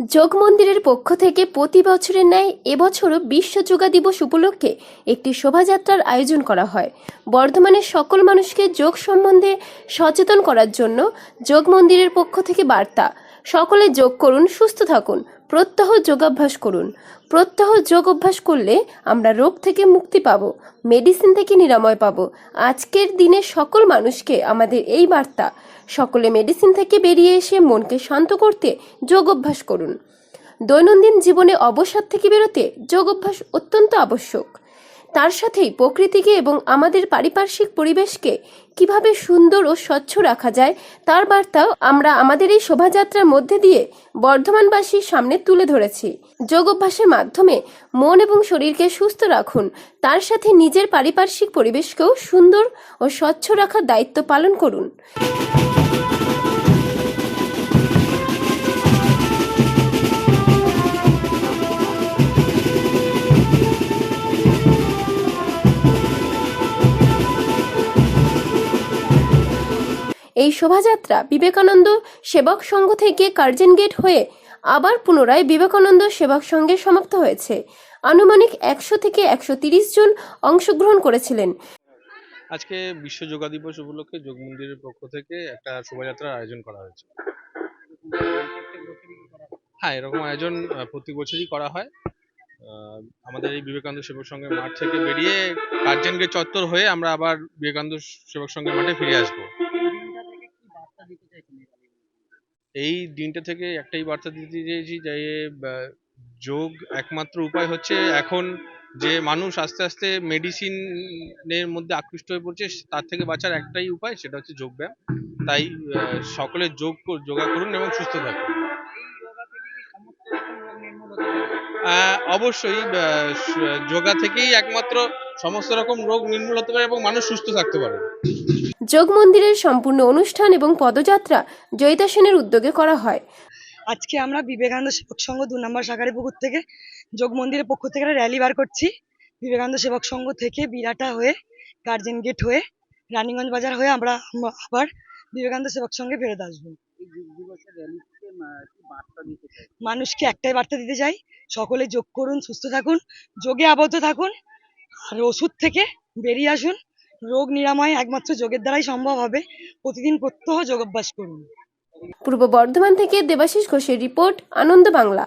যোগ মন্দিরের পক্ষ থেকে প্রতি বছরের ন্যায় এবছরও বিশ্ব যোগা দিবস উপলক্ষে একটি শোভাযাত্রার আয়োজন করা হয়। বর্ধমানে সকল মানুষকে যোগ সম্বন্ধে সচেতন করার জন্য যোগ মন্দিরের পক্ষ থেকে বার্তা। সকলে যোগ করুন, সুস্থ থাকুন। প্রত্যহ যোগাভ্যাস করুন। প্রত্যহ যোগ অভ্যাস করলে আমরা রোগ থেকে মুক্তি পাব মেডিসিন থেকে নিরাময় পাব। আজকের দিনে সকল মানুষকে আমাদের এই বার্তা, সকলে মেডিসিন থেকে বেরিয়ে এসে মনকে শান্ত করতে যোগ অভ্যাস করুন। দৈনন্দিন জীবনে অবসাদ থেকে বেরোতে যোগ অভ্যাস অত্যন্ত আবশ্যক। তার সাথেই প্রকৃতিকে এবং আমাদের পারিপার্শ্বিক পরিবেশকে কীভাবে সুন্দর ও স্বচ্ছ রাখা যায়, তার বার্তাও আমরা আমাদের এই শোভাযাত্রার মধ্যে দিয়ে বর্ধমানবাসীর সামনে তুলে ধরেছি। যোগ অভ্যাসের মাধ্যমে মন এবং শরীরকে সুস্থ রাখুন, তার সাথে নিজের পারিপার্শ্বিক পরিবেশকেও সুন্দর ও স্বচ্ছ রাখার দায়িত্ব পালন করুন। এই শোভাযাত্রা বিবেকানন্দ সেবক সংঘ থেকে কার্জন গেট হয়ে আবার পুনরায় বিবেকানন্দ সেবক সংঘে সমাপ্ত হয়েছে। আনুমানিক একশো থেকে একশো তিরিশ জন অংশগ্রহণ করেছিলেন। আজকে বিশ্ব যোগা দিবস উপলক্ষে যোগ মন্দিরের পক্ষ থেকে একটা শোভাযাত্রার আয়োজন করা হয়েছে। হ্যাঁ এরকম আয়োজন প্রতি বছরই করা হয়। আমাদের এই বিবেকানন্দ সেবক সংঘের মাঠ থেকে বেরিয়ে কার্জন গেট চত্বর হয়ে আমরা আবার বিবেকানন্দ সেবক সংঘের মাঠে ফিরে আসব। এই দিনটা থেকে একটাই বার্তা দিতে চেয়েছি যে যোগ একমাত্র উপায় হচ্ছে এখন যে মানুষ আস্তে আস্তে মেডিসিনের মধ্যে আকৃষ্ট হয়ে পড়ছে, তার থেকে বাঁচার একটাই উপায় সেটা হচ্ছে যোগ ব্যায়াম। তাই সকলে যোগ যোগা করুন এবং সুস্থ থাকুন। অবশ্যই যোগা থেকেই একমাত্র সমস্ত রকম রোগ নির্মূল হতে পারে এবং মানুষ সুস্থ থাকতে পারে। যোগ মন্দিরের সম্পূর্ণ অনুষ্ঠান এবং পদযাত্রা জয়িতা সেনের উদ্যোগে করা হয়। আজকে আমরা বিবেকানন্দ সেবক সংঘ দু নম্বর শাখারি পুকুর থেকে যোগ মন্দিরের পক্ষ থেকে একটা র্যালি বার করছি। বিবেকানন্দ সেবক সংঘ থেকে বিরাটা হয়ে গার্জেন গেট হয়ে, রানীগঞ্জ বাজার হয়ে আমরা আবার বিবেকানন্দ সেবক সংঘে ফেরত আসব। মানুষকে একটাই বার্তা দিতে চাই, সকলে যোগ করুন, সুস্থ থাকুন, যোগে আবদ্ধ থাকুন, আর ওষুধ থেকে বেরিয়ে আসুন। রোগ নিরাময় একমাত্র যোগের দ্বারাই সম্ভব হবে। প্রতিদিন প্রত্যহ যোগ অভ্যাস করুন। পূর্ব বর্ধমান থেকে দেবাশিস ঘোষের রিপোর্ট, আনন্দ বাংলা।